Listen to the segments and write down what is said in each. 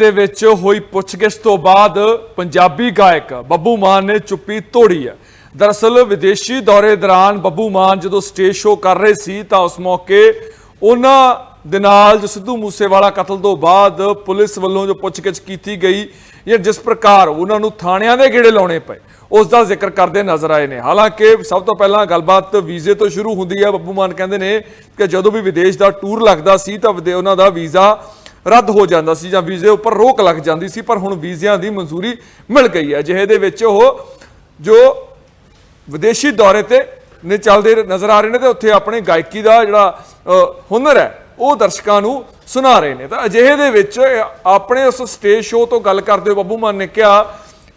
ਦੇ ਵਿੱਚ ਹੋਈ ਪੁੱਛਗਿੱਛ ਤੋਂ ਬਾਅਦ ਪੰਜਾਬੀ ਗਾਇਕ ਬੱਬੂ ਮਾਨ ਨੇ ਚੁੱਪੀ ਤੋੜੀ ਹੈ। ਦਰਅਸਲ ਵਿਦੇਸ਼ੀ ਦੌਰੇ ਦੌਰਾਨ ਬੱਬੂ ਮਾਨ ਜਦੋਂ ਸਟੇਜ ਸ਼ੋਅ ਕਰ ਰਹੇ ਸੀ ਤਾਂ ਉਸ ਮੌਕੇ ਉਹਨਾਂ ਦੇ ਨਾਲ ਜੋ ਸਿੱਧੂ ਮੂਸੇਵਾਲਾ ਕਤਲ ਤੋਂ ਬਾਅਦ ਪੁਲਿਸ ਵੱਲੋਂ ਜੋ ਪੁੱਛਗਿੱਛ ਕੀਤੀ ਗਈ, ਜਾਂ ਜਿਸ ਪ੍ਰਕਾਰ ਉਹਨਾਂ ਨੂੰ ਥਾਣਿਆਂ ਦੇ ਗੇੜੇ ਲਾਉਣੇ ਪਏ, ਉਸ ਦਾ ਜ਼ਿਕਰ ਕਰਦੇ ਨਜ਼ਰ ਆਏ ਨੇ। ਹਾਲਾਂਕਿ ਸਭ ਤੋਂ ਪਹਿਲਾਂ ਗੱਲਬਾਤ ਵੀਜ਼ੇ ਤੋਂ ਸ਼ੁਰੂ ਹੁੰਦੀ ਹੈ। ਬੱਬੂ ਮਾਨ ਕਹਿੰਦੇ ਨੇ ਕਿ ਜਦੋਂ ਵੀ ਵਿਦੇਸ਼ ਦਾ ਟੂਰ ਲੱਗਦਾ ਸੀ ਤਾਂ ਵਿਦੇ- ਉਹਨਾਂ ਦਾ ਵੀਜ਼ਾ ਰੱਦ ਹੋ ਜਾਂਦਾ ਸੀ ਜਾਂ ਵੀਜ਼ੇ ਉੱਪਰ ਰੋਕ ਲੱਗ ਜਾਂਦੀ ਸੀ, ਪਰ ਹੁਣ ਵੀਜ਼ਿਆਂ ਦੀ ਮਨਜ਼ੂਰੀ ਮਿਲ ਗਈ ਹੈ। ਜਿਹੇ ਦੇ ਵਿੱਚ ਉਹ ਜੋ ਵਿਦੇਸ਼ੀ ਦੌਰੇ ਤੇ ਨੇ ਚੱਲਦੇ ਨਜ਼ਰ ਆ ਰਹੇ ਨੇ ਤੇ ਉੱਥੇ ਆਪਣੀ ਗਾਇਕੀ ਦਾ ਜਿਹੜਾ ਹੁਨਰ ਹੈ, ਉਹ ਦਰਸ਼ਕਾਂ ਨੂੰ ਸੁਣਾ ਰਹੇ ਨੇ। ਤਾਂ ਅਜਿਹੇ ਦੇ ਵਿੱਚ ਆਪਣੇ ਉਸ ਸਟੇਜ ਸ਼ੋਅ ਤੋਂ ਗੱਲ ਕਰਦੇ ਹੋਏ ਬੱਬੂ ਮਾਨ ਨੇ ਕਿਹਾ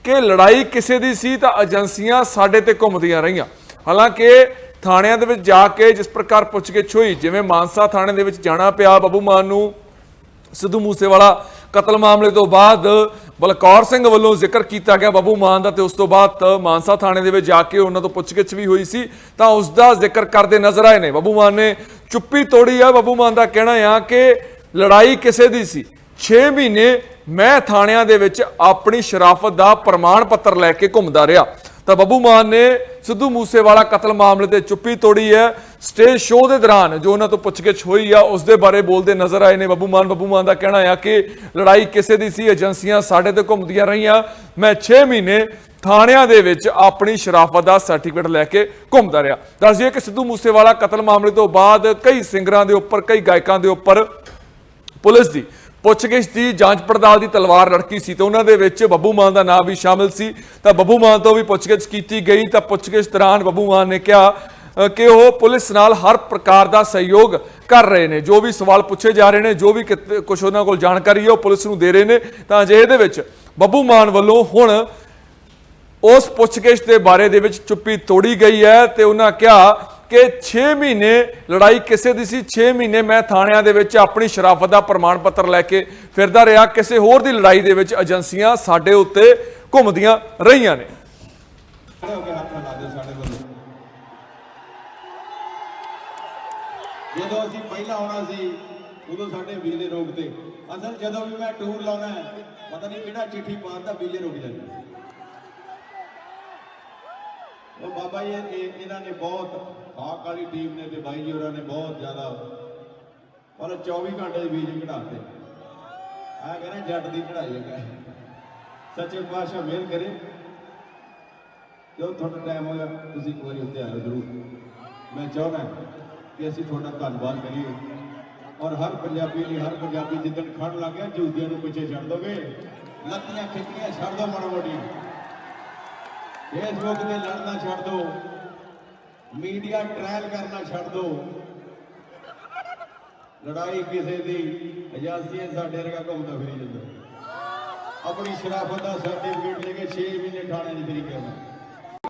ਕਿ ਲੜਾਈ ਕਿਸੇ ਦੀ ਸੀ ਤਾਂ ਏਜੰਸੀਆਂ ਸਾਡੇ ਤੇ ਘੁੰਮਦੀਆਂ ਰਹੀਆਂ। ਹਾਲਾਂਕਿ ਥਾਣਿਆਂ ਦੇ ਵਿੱਚ ਜਾ ਕੇ ਜਿਸ ਪ੍ਰਕਾਰ ਪੁੱਛਗਿੱਛ ਹੋਈ, ਜਿਵੇਂ ਮਾਨਸਾ ਥਾਣੇ ਦੇ ਵਿੱਚ ਜਾਣਾ ਪਿਆ ਬੱਬੂ ਮਾਨ ਨੂੰ ਸਿੱਧੂ ਮੂਸੇਵਾਲਾ ਕਤਲ ਮਾਮਲੇ ਤੋਂ ਬਾਅਦ ਬਲਕੌਰ ਸਿੰਘ ਵੱਲੋਂ ਜ਼ਿਕਰ ਕੀਤਾ ਗਿਆ ਬੱਬੂ ਮਾਨ ਦਾ ਤੇ ਉਸ ਤੋਂ ਬਾਅਦ ਮਾਨਸਾ ਥਾਣੇ ਦੇ ਵਿੱਚ ਜਾ ਕੇ ਉਹਨਾਂ ਤੋਂ ਪੁੱਛਗਿੱਛ ਵੀ ਹੋਈ ਸੀ। ਤਾਂ ਉਸ ਦਾ ਜ਼ਿਕਰ ਕਰਦੇ ਨਜ਼ਰ ਆਏ ਨੇ। ਬੱਬੂ ਮਾਨ ਨੇ ਚੁੱਪੀ ਤੋੜੀ ਆ। ਬੱਬੂ ਮਾਨ ਦਾ ਕਹਿਣਾ ਆ ਕਿ ਲੜਾਈ ਕਿਸੇ ਦੀ ਸੀ। 6 ਮਹੀਨੇ ਮੈਂ ਥਾਣਿਆਂ ਦੇ ਵਿੱਚ ਆਪਣੀ ਸ਼ਰਾਫਤ ਦਾ ਪ੍ਰਮਾਣ ਪੱਤਰ ਲੈ ਕੇ ਘੁੰਮਦਾ ਰਿਹਾ। ਤਾਂ ਬੱਬੂ ਮਾਨ ਨੇ ਸਿੱਧੂ ਮੂਸੇਵਾਲਾ ਕਤਲ ਮਾਮਲੇ ਤੇ ਚੁੱਪੀ ਤੋੜੀ ਹੈ। ਸਟੇਜ ਸ਼ੋਅ ਦੇ ਦੌਰਾਨ ਜੋ ਉਹਨਾਂ ਤੋਂ ਪੁੱਛਗਿੱਛ ਹੋਈ ਆ, ਉਸ ਦੇ ਬਾਰੇ ਬੋਲਦੇ ਨਜ਼ਰ ਆਏ ਨੇ ਬੱਬੂ ਮਾਨ। ਬੱਬੂ ਮਾਨ ਦਾ ਕਹਿਣਾ ਆ ਕਿ ਲੜਾਈ ਕਿਸੇ ਦੀ ਸੀ, ਏਜੰਸੀਆਂ ਸਾਡੇ ਤੇ ਘੁੰਮਦੀਆਂ ਰਹੀਆਂ। ਮੈਂ 6 ਮਹੀਨੇ ਥਾਣਿਆਂ ਦੇ ਵਿੱਚ ਆਪਣੀ ਸ਼ਰਾਫਤ ਦਾ ਸਰਟੀਫਿਕੇਟ ਲੈ ਕੇ ਘੁੰਮਦਾ ਰਿਹਾ। ਦੱਸ ਦਈਏ ਕਿ ਸਿੱਧੂ ਮੂਸੇਵਾਲਾ ਕਤਲ ਮਾਮਲੇ ਤੋਂ ਬਾਅਦ ਕਈ ਸਿੰਗਰਾਂ ਦੇ ਉੱਪਰ, ਕਈ ਗਾਇਕਾਂ ਦੇ ਉੱਪਰ ਪੁਲਿਸ ਦੀ ਪੁੱਛਗਿੱਛ ਦੀ ਜਾਂਚ ਪੜਤਾਲ ਦੀ ਤਲਵਾਰ ਲੜਕੀ ਸੀ ਤੇ ਉਹਨਾਂ ਦੇ ਵਿੱਚ ਬੱਬੂ ਮਾਨ ਦਾ ਨਾਮ ਵੀ ਸ਼ਾਮਿਲ ਸੀ। ਤਾਂ ਬੱਬੂ ਮਾਨ ਤੋਂ ਵੀ ਪੁੱਛਗਿੱਛ ਕੀਤੀ ਗਈ, ਤਾਂ ਪੁੱਛਗਿੱਛ ਦੌਰਾਨ ਬੱਬੂ ਮਾਨ ਨੇ ਕਿਹਾ ਕਿ ਉਹ ਪੁਲਿਸ ਨਾਲ ਹਰ ਪ੍ਰਕਾਰ ਦਾ ਸਹਿਯੋਗ ਕਰ ਰਹੇ ਨੇ। ਜੋ ਵੀ ਸਵਾਲ ਪੁੱਛੇ ਜਾ ਰਹੇ ਨੇ, ਜੋ ਵੀ ਕੁਝ ਉਹਨਾਂ ਕੋਲ ਜਾਣਕਾਰੀ ਹੈ, ਉਹ ਪੁਲਿਸ ਨੂੰ ਦੇ ਰਹੇ ਨੇ। ਤਾਂ ਅਜਿਹੇ ਦੇ ਵਿੱਚ ਬੱਬੂ ਮਾਨ ਵੱਲੋਂ ਹੁਣ ਉਸ ਪੁੱਛਗਿੱਛ ਦੇ ਬਾਰੇ ਦੇ ਵਿੱਚ ਚੁੱਪੀ ਤੋੜੀ ਗਈ ਹੈ ਤੇ ਉਹਨਾਂ ਕਿਹਾ ਕਿ 6 ਮਹੀਨੇ, ਲੜਾਈ ਕਿਸੇ ਦੀ ਸੀ 6 ਮਹੀਨੇ ਮੈਂ ਥਾਣਿਆਂ ਦੇ ਵਿੱਚ ਆਪਣੀ ਸ਼ਰਾਫਤ ਦਾ ਪ੍ਰਮਾਣ ਪੱਤਰ ਲੈ ਕੇ ਫਿਰਦਾ ਰਿਹਾ। ਕਿਸੇ ਹੋਰ ਦੀ ਲੜਾਈ ਦੇ ਵਿੱਚ ਏਜੰਸੀਆਂ ਸਾਡੇ ਉੱਤੇ ਘੁੰਮਦੀਆਂ ਰਹੀਆਂ ਨੇ। ਖੜੇ ਹੋ ਕੇ ਹੱਥ ਲਾ ਦਿਓ ਸਾਡੇ ਵੱਲੋਂ ਜਦੋਂ ਅਸੀਂ ਪਹਿਲਾਂ ਆਉਣਾ ਸੀ, ਉਦੋਂ ਸਾਡੇ ਵੀਜ਼ੇ ਰੋਕਤੇ ਅਸਲ ਜਦੋਂ ਵੀ ਮੈਂ ਟੂਰ ਲਾਉਣਾ ਹੈ, ਪਤਾ ਨਹੀਂ ਕਿਹੜਾ ਚਿੱਠੀ ਪਾਉਂਦਾ ਵੀਜ਼ੇ ਰੁਕ ਜਾਂਦੇ। ਉਹ ਬਾਬਾ ਜੀ, ਇਹ- ਇਹਨਾਂ ਨੇ ਬਹੁਤ ਹਾਕ ਵਾਲੀ ਟੀਮ ਨੇ ਤੇ ਬਾਈ ਜੀ ਹੋਰਾਂ ਨੇ ਬਹੁਤ ਜ਼ਿਆਦਾ ਔਰ 24 ਘੰਟੇ ਦੇ ਵੀਜ਼ੇ ਕਢਾਤੇ। ਆ ਕਹਿੰਦੇ ਜੱਟ ਦੀ ਕਢਾਈ ਹੈ ਸੱਚੇ ਪਾਤਸ਼ਾਹ ਮਿਹਰ ਕਰੇ। ਜਦੋਂ ਤੁਹਾਡਾ ਟਾਈਮ ਹੋਇਆ? ਤੁਸੀਂ ਇੱਕ ਵਾਰੀ ਉੱਤੇ ਆਇਓ ਜ਼ਰੂਰ। ਮੈਂ ਚਾਹੁੰਦਾ ਕਿ ਅਸੀਂ ਤੁਹਾਡਾ ਧੰਨਵਾਦ ਕਰੀਏ। ਔਰ ਹਰ ਪੰਜਾਬੀ ਲਈ, ਹਰ ਪੰਜਾਬੀ ਜਿੱਦਣ ਖੜ ਲੱਗ ਗਿਆ ਜੂਦੀਆਂ ਨੂੰ ਪਿੱਛੇ ਛੱਡ ਦੋਗੇ। ਲੱਤੀਆਂ ਖਿੱਚੀਆਂ, ਛੱਡ ਦੋ ਮਾੜਾ ਮੋਟੀਆਂ ਫੇਸਬੁੱਕ ਤੇ ਲੜਨਾ ਛੱਡ ਦੋ। ਮੀਡੀਆ ਟ੍ਰਾਇਲ ਕਰਨਾ ਛੱਡ ਦੋ। ਲੜਾਈ ਕਿਸੇ ਦੀ ਏਜੰਸੀਆਂ ਸਾਡੇ ਵਰਗਾ ਘੁੰਮਦਾ ਫਿਰੀ ਜਾਂਦਾ। ਆਪਣੀ ਸ਼ਰਾਫਤ ਦਾ ਸਰਟੀਫਿਕੇਟ ਲੈ ਕੇ 6 ਮਹੀਨੇ ਥਾਣੇ 'ਚ ਫਿਰੀ ਗਿਆ